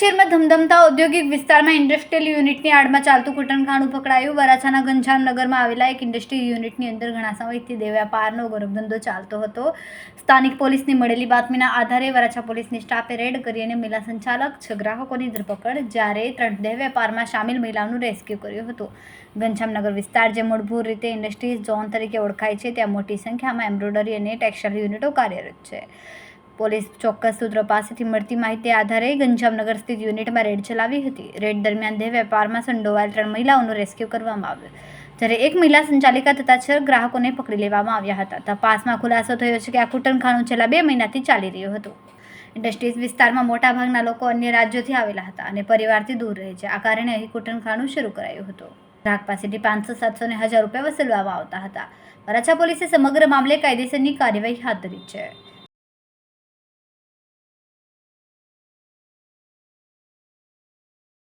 શહેરમાં ધમધમતા ઔદ્યોગિક વિસ્તારમાં ઇન્ડસ્ટ્રીયલ યુનિટની આડમાં ચાલતું કૂટણખાણું પકડાયું. વરાછાના ઘનશ્યામનગરમાં આવેલા એક ઇન્ડસ્ટ્રીયલ યુનિટની અંદર ઘણા સમયથી દેવ્યાપારનો ગરબધંધો ચાલતો હતો. સ્થાનિક પોલીસની મળેલી બાતમીના આધારે વરાછા પોલીસની સ્ટાફે રેડ કરી અને મહિલા સંચાલક છ ગ્રાહકોની ધરપકડ, જ્યારે ત્રણ દેવ્યાપારમાં સામેલ મહિલાઓનું રેસ્ક્યુ કર્યું હતું. ઘનશ્યામનગર વિસ્તાર, જે મૂળભૂત રીતે ઇન્ડસ્ટ્રીઝ ઝોન તરીકે ઓળખાય છે, ત્યાં મોટી સંખ્યામાં એમ્બ્રોઇડરી અને ટેક્સટાઇલ યુનિટો કાર્યરત છે. પોલીસ ચોક્કસ સૂત્રો પાસેથી મળતી માહિતી આધારે ગંજામનગર સ્થિત યુનિટમાં રેડ ચલાવી હતી. રેડ દરમિયાન દેહ વેપારમાં સંડોવાયેલ ત્રણ મહિલાઓનું રેસ્ક્યુ કરવામાં આવ્યો. જ્યારે એક મહિલા સંચાલિકા તથા છ ગ્રાહકોને પકડી લેવામાં આવ્યા હતા. તપાસમાં ખુલાસો થયો છે કે આ કૂટણખાણું છેલ્લા બે મહિનાથી ચાલી રહ્યું હતું. ઇન્ડસ્ટ્રીઝ વિસ્તારમાં મોટાભાગના લોકો અન્ય રાજ્યોથી આવેલા હતા અને પરિવારથી દૂર રહે છે. આ કારણે અહીં કૂટણખાણું શરૂ કરાયું હતું. ગ્રાહક પાસેથી પાંચસો, સાતસો ને હજાર રૂપિયા વસૂલવામાં આવતા હતા. વરાછા પોલીસે સમગ્ર મામલે કાયદેસરની કાર્યવાહી હાથ ધરી છે.